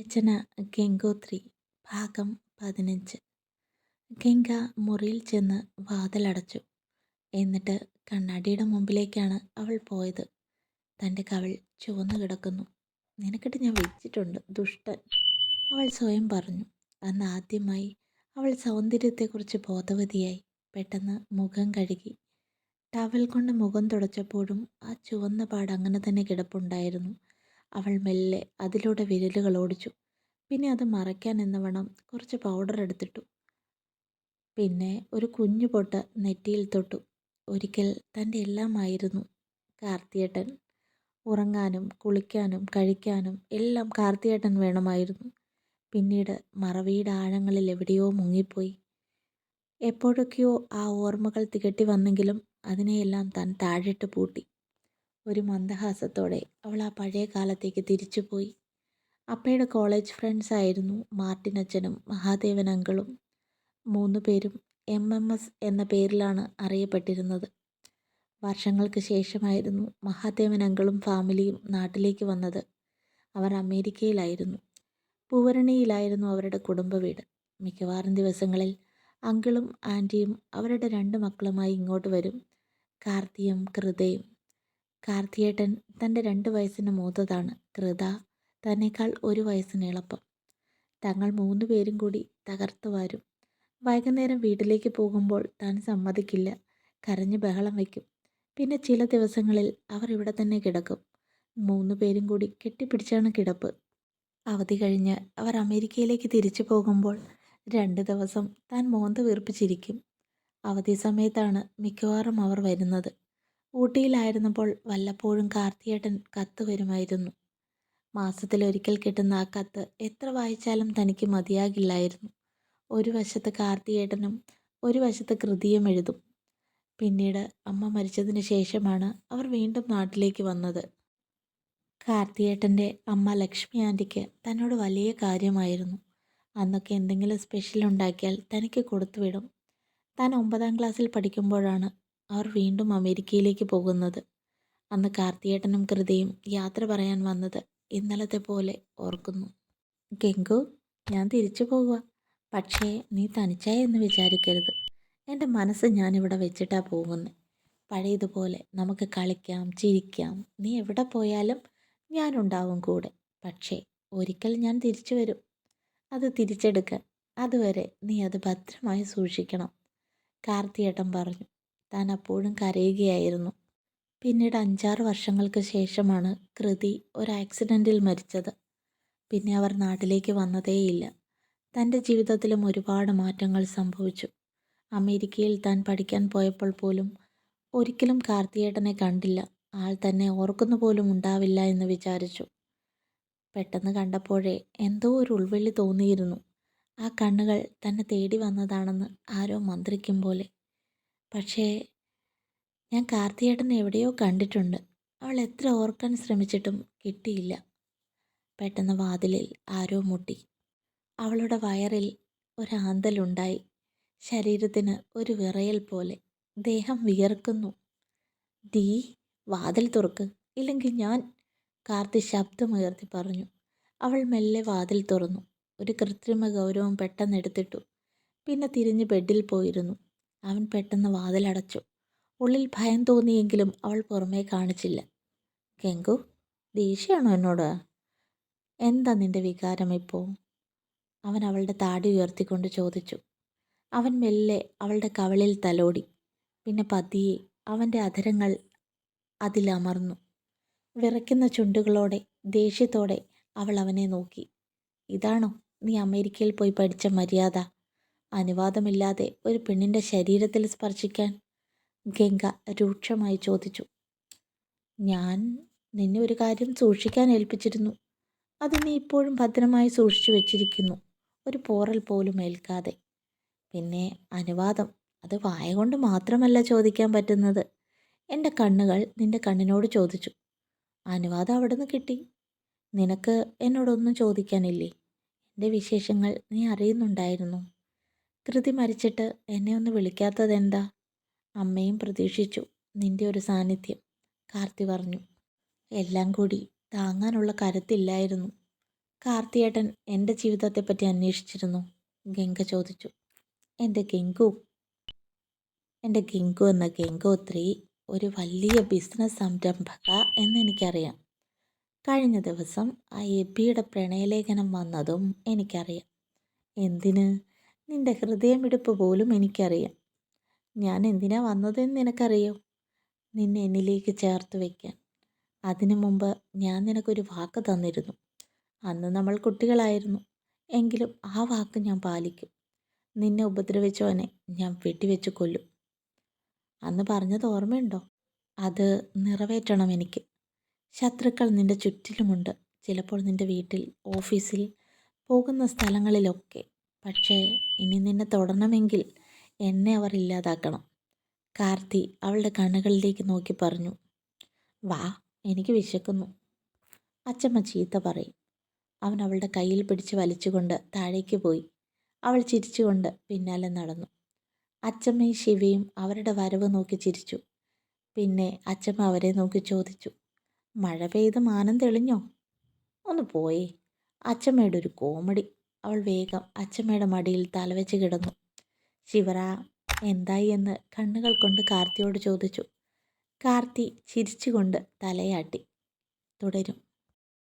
രചന ഗംഗോത്രി ഭാഗം പതിനഞ്ച്. ഗംഗ മുറിയിൽ ചെന്ന് വാതിലടച്ചു. എന്നിട്ട് കണ്ണാടിയുടെ മുമ്പിലേക്കാണ് അവൾ പോയത്. തന്റെ കവൾ ചുവന്നു കിടക്കുന്നു. നിനക്കിട്ട് ഞാൻ വെച്ചിട്ടുണ്ട് ദുഷ്ടൻ അവൾ സ്വയം പറഞ്ഞു. അന്ന് ആദ്യമായി അവൾ സൗന്ദര്യത്തെക്കുറിച്ച് ബോധവതിയായി പെട്ടെന്ന് മുഖം കഴുകി. ടവൽ കൊണ്ട് മുഖം തുടച്ചപ്പോഴും ആ ചുവന്ന പാട് അങ്ങനെ തന്നെ കിടപ്പുണ്ടായിരുന്നു. അവൾ മെല്ലെ അതിലൂടെ വിരലുകൾ ഓടിച്ചു. പിന്നെ അത് മറയ്ക്കാൻ എന്നവണ്ണം കുറച്ച് പൗഡർ എടുത്തിട്ടു. പിന്നെ ഒരു കുഞ്ഞു പൊട്ട് നെറ്റിയിൽ തൊട്ടു. ഒരിക്കൽ തന്റെ എല്ലാമായിരുന്നു കാർത്തിയേട്ടൻ. ഉറങ്ങാനും കുളിക്കാനും കഴിക്കാനും എല്ലാം കാർത്തിയേട്ടൻ വേണമായിരുന്നു. പിന്നീട് മറവിയുടെ ആഴങ്ങളിൽ എവിടെയോ മുങ്ങിപ്പോയി. എപ്പോഴൊക്കെയോ ആ ഓർമ്മകൾ തികട്ടി വന്നെങ്കിലും അതിനെയെല്ലാം താൻ താഴിട്ട് പൂട്ടി. ഒരു മന്ദഹാസത്തോടെ അവൾ ആ പഴയ കാലത്തേക്ക് തിരിച്ചുപോയി. അപ്പയുടെ കോളേജ് ഫ്രണ്ട്സ് ആയിരുന്നു മാർട്ടിൻ അച്ഛനും മഹാദേവൻ അങ്കിളും. മൂന്ന് പേരും എം എം എസ് എന്ന പേരിലാണ് അറിയപ്പെട്ടിരുന്നത്. വർഷങ്ങൾക്ക് ശേഷമായിരുന്നു മഹാദേവൻ അങ്കിളും ഫാമിലിയും നാട്ടിലേക്ക് വന്നത്. അവർ അമേരിക്കയിലായിരുന്നു. പൂവരണിയിലായിരുന്നു അവരുടെ കുടുംബ വീട്. മിക്കവാറും ദിവസങ്ങളിൽ അങ്കിളും ആന്റിയും അവരുടെ രണ്ട് മക്കളുമായി ഇങ്ങോട്ട് വരും. കാർത്തിയും കൃതയും. കാർത്തിയേട്ടൻ തന്റെ രണ്ട് വയസ്സിന് മൂത്തതാണ് കൃത. തന്നേക്കാൾ ഒരു വയസ്സിന് എളുപ്പം തങ്ങൾ മൂന്ന് പേരും കൂടി തകർത്തു വാരും. വൈകുന്നേരം വീട്ടിലേക്ക് പോകുമ്പോൾ താൻ സമ്മതിക്കില്ല. കരഞ്ഞ് ബഹളം വയ്ക്കും. പിന്നെ ചില ദിവസങ്ങളിൽ അവർ ഇവിടെ തന്നെ കിടക്കും. മൂന്ന് പേരും കൂടി കെട്ടിപ്പിടിച്ചാണ് കിടപ്പ്. അവധി കഴിഞ്ഞ് അവർ അമേരിക്കയിലേക്ക് തിരിച്ചു പോകുമ്പോൾ രണ്ട് ദിവസം താൻ മോന്ത വീർപ്പിച്ചിരിക്കും. അവധി സമയത്താണ് മിക്കവാറും അവർ വരുന്നത്. ഊട്ടിയിലായിരുന്നപ്പോൾ വല്ലപ്പോഴും കാർത്തിയേട്ടൻ കത്ത് വരുമായിരുന്നു. മാസത്തിലൊരിക്കൽ കിട്ടുന്ന ആ കത്ത് എത്ര വായിച്ചാലും തനിക്ക് മതിയാകില്ലായിരുന്നു. ഒരു വശത്ത് കാർത്തിയേട്ടനും ഒരു വശത്ത് കൃതിയും എഴുതും. പിന്നീട് അമ്മ മരിച്ചതിന് ശേഷമാണ് അവർ വീണ്ടും നാട്ടിലേക്ക് വന്നത്. കാർത്തിയേട്ടന്റെ അമ്മ ലക്ഷ്മി ആന്റിക്ക് തന്നോട് വലിയ കാര്യമായിരുന്നു. അന്നൊക്കെ എന്തെങ്കിലും സ്പെഷ്യൽ ഉണ്ടാക്കിയാൽ തനിക്ക് കൊടുത്തുവിടും. താൻ ഒമ്പതാം ക്ലാസ്സിൽ പഠിക്കുമ്പോഴാണ് അവർ വീണ്ടും അമേരിക്കയിലേക്ക് പോകുന്നത്. അന്ന് കാർത്തിയേട്ടനും കൃതയും യാത്ര പറയാൻ വന്നത് ഇന്നലത്തെ പോലെ ഓർക്കുന്നു. ഗംഗു ഞാൻ തിരിച്ചു പോവുക പക്ഷേ നീ തനിച്ചായി എന്ന് വിചാരിക്കരുത്. എന്റെ മനസ്സ് ഞാനിവിടെ വെച്ചിട്ടാ പോകുന്നത് പഴയതുപോലെ നമുക്ക് കളിക്കാം ചിരിക്കാം. നീ എവിടെ പോയാലും ഞാനുണ്ടാവും കൂടെ. പക്ഷേ ഒരിക്കൽ ഞാൻ തിരിച്ചു വരും. അത് തിരിച്ചെടുക്കാൻ അതുവരെ നീ അത് ഭദ്രമായി സൂക്ഷിക്കണം കാർത്തിയേട്ടൻ പറഞ്ഞു. താൻ അപ്പോഴും കരയുകയായിരുന്നു. പിന്നീട് അഞ്ചാറ് വർഷങ്ങൾക്ക് ശേഷമാണ് കൃതി ഒരു ആക്സിഡന്റിൽ മരിച്ചത്. പിന്നെ അവർ നാട്ടിലേക്ക് വന്നതേയില്ല. തന്റെ ജീവിതത്തിലും ഒരുപാട് മാറ്റങ്ങൾ സംഭവിച്ചു. അമേരിക്കയിൽ താൻ പഠിക്കാൻ പോയപ്പോൾ പോലും ഒരിക്കലും കാർത്തിയേട്ടനെ കണ്ടില്ല. ആൾ തന്നെ ഓർക്കുന്നു പോലും ഉണ്ടാവില്ല എന്ന് വിചാരിച്ചു. പെട്ടെന്ന് കണ്ടപ്പോഴേ എന്തോ ഒരു ഉൾവെള്ളി തോന്നിയിരുന്നു. ആ കണ്ണുകൾ തന്നെ തേടി വന്നതാണെന്ന് ആരോ മന്ത്രിക്കും പോലെ. പക്ഷേ ഞാൻ കാർത്തിയേട്ടനെ എവിടെയോ കണ്ടിട്ടുണ്ട്. അവൾ എത്ര ഓർക്കാൻ ശ്രമിച്ചിട്ടും കിട്ടിയില്ല. പെട്ടെന്ന് വാതിലിൽ ആരോ മുട്ടി. അവളുടെ വയറിൽ ഒരാന്തലുണ്ടായി. ശരീരത്തിന് ഒരു വിറയൽ പോലെ. ദേഹം വിയർക്കുന്നു. ദീ വാതിൽ തുറക്ക്. ഇല്ലെങ്കിൽ ഞാൻ കാർത്തി ശബ്ദമുയർത്തി പറഞ്ഞു. അവൾ മെല്ലെ വാതിൽ തുറന്നു. ഒരു കൃത്രിമ ഗൗരവം പെട്ടെന്ന് എടുത്തിട്ടു. പിന്നെ തിരിഞ്ഞ് ബെഡിൽ പോയിരുന്നു. അവൻ പെട്ടെന്ന് വാതിലടച്ചു. ഉള്ളിൽ ഭയം തോന്നിയെങ്കിലും അവൾ പുറമേ കാണിച്ചില്ല. ഗംഗു ദേഷ്യമാണോ എന്നോട്? എന്താ നിന്റെ വികാരം ഇപ്പോൾ അവൻ അവളുടെ താടി ഉയർത്തിക്കൊണ്ട് ചോദിച്ചു. അവൻ മെല്ലെ അവളുടെ കവളിൽ തലോടി. പിന്നെ പതിയെ അവന്റെ അധരങ്ങൾ അതിലമർന്നു വിറയ്ക്കുന്ന ചുണ്ടുകളോടെ ദേഷ്യത്തോടെ അവൾ അവനെ നോക്കി. ഇതാണോ? നീ അമേരിക്കയിൽ പോയി പഠിച്ച മര്യാദ? അനുവാദമില്ലാതെ ഒരു പെണ്ണിന്റെ ശരീരത്തിൽ സ്പർശിക്കാൻ ഗംഗ രൂക്ഷമായി ചോദിച്ചു. ഞാൻ നിന്നെ ഒരു കാര്യം സൂക്ഷിക്കാൻ ഏൽപ്പിച്ചിരുന്നു. അത് നീ ഇപ്പോഴും ഭദ്രമായി സൂക്ഷിച്ചു വെച്ചിരിക്കുന്നു. ഒരു പോറൽ പോലും ഏൽക്കാതെ. പിന്നെ അനുവാദം. അത് വായ കൊണ്ട് മാത്രമല്ല ചോദിക്കാൻ പറ്റുന്നത്. എന്റെ കണ്ണുകൾ നിന്റെ കണ്ണിനോട് ചോദിച്ചു. അനുവാദം അവിടെ നിന്ന് കിട്ടി. നിനക്ക് എന്നോടൊന്നും ചോദിക്കാനില്ലേ? എന്റെ വിശേഷങ്ങൾ നീ അറിയുന്നുണ്ടായിരുന്നു. കൃതി മരിച്ചിട്ട് എന്നെ ഒന്ന് വിളിക്കാത്തതെന്താ അമ്മയും പ്രതീക്ഷിച്ചു നിന്റെ ഒരു സാന്നിധ്യം. കാർത്തി പറഞ്ഞു. എല്ലാം കൂടി താങ്ങാനുള്ള കരുത്തില്ലായിരുന്നു. കാർത്തിയേട്ടൻ എന്റെ ജീവിതത്തെപ്പറ്റി അന്വേഷിച്ചിരുന്നു. ഗംഗ ചോദിച്ചു. എന്റെ ഗംഗു? എന്റെ ഗംഗു എന്ന ഗംഗോത്രി ഒരു വലിയ ബിസിനസ് സംരംഭക എന്നെനിക്കറിയാം. കഴിഞ്ഞ ദിവസം ആ എബിയുടെ പ്രണയലേഖനം വന്നതും എനിക്കറിയാം. എന്തിന്? നിന്റെ ഹൃദയമിടിപ്പ് പോലും എനിക്കറിയാം. ഞാൻ എന്തിനാ വന്നതെന്ന് നിനക്കറിയോ? നിന്നെ എന്നിലേക്ക് ചേർത്ത് വയ്ക്കാൻ. അതിനു മുമ്പ് ഞാൻ നിനക്കൊരു വാക്ക് തന്നിരുന്നു. അന്ന് നമ്മൾ കുട്ടികളായിരുന്നു. എങ്കിലും ആ വാക്ക് ഞാൻ പാലിക്കും. നിന്നെ ഉപദ്രവിച്ചവനെ ഞാൻ വെട്ടിവെച്ച് കൊല്ലും. അന്ന് പറഞ്ഞത് ഓർമ്മയുണ്ടോ? അത് നിറവേറ്റണം എനിക്ക്. ശത്രുക്കൾ നിന്റെ ചുറ്റിലുമുണ്ട്. ചിലപ്പോൾ നിന്റെ വീട്ടിൽ ഓഫീസിൽ പോകുന്ന സ്ഥലങ്ങളിലൊക്കെ. പക്ഷേ ഇനി നിന്നെ തൊടണമെങ്കിൽ എന്നെ അവർ ഇല്ലാതാക്കണം. കാർത്തി അവളുടെ കണ്ണുകളിലേക്ക് നോക്കി പറഞ്ഞു. വാ എനിക്ക് വിശക്കുന്നു. അച്ചമ്മ ചീത്ത പറയും. അവൻ അവളുടെ കയ്യിൽ പിടിച്ച് വലിച്ചുകൊണ്ട് താഴേക്ക് പോയി. അവൾ ചിരിച്ചുകൊണ്ട് പിന്നാലെ നടന്നു. അച്ചമ്മയും ശിവയും അവരുടെ വരവ് നോക്കി ചിരിച്ചു. പിന്നെ അച്ചമ്മ അവരെ നോക്കി ചോദിച്ചു. മഴ പെയ്ത് മാനം തെളിഞ്ഞോ? ഒന്ന് പോയേ. അച്ചമ്മയുടെ ഒരു കോമഡി. അവൾ വേഗം അച്ചമ്മയുടെ മടിയിൽ തലവെച്ച് കിടന്നു. ശിവറ എന്തായി എന്ന് കണ്ണുകൾ കൊണ്ട് കാർത്തിയോട് ചോദിച്ചു. കാർത്തി ചിരിച്ചുകൊണ്ട് തലയാട്ടി. തുടരും.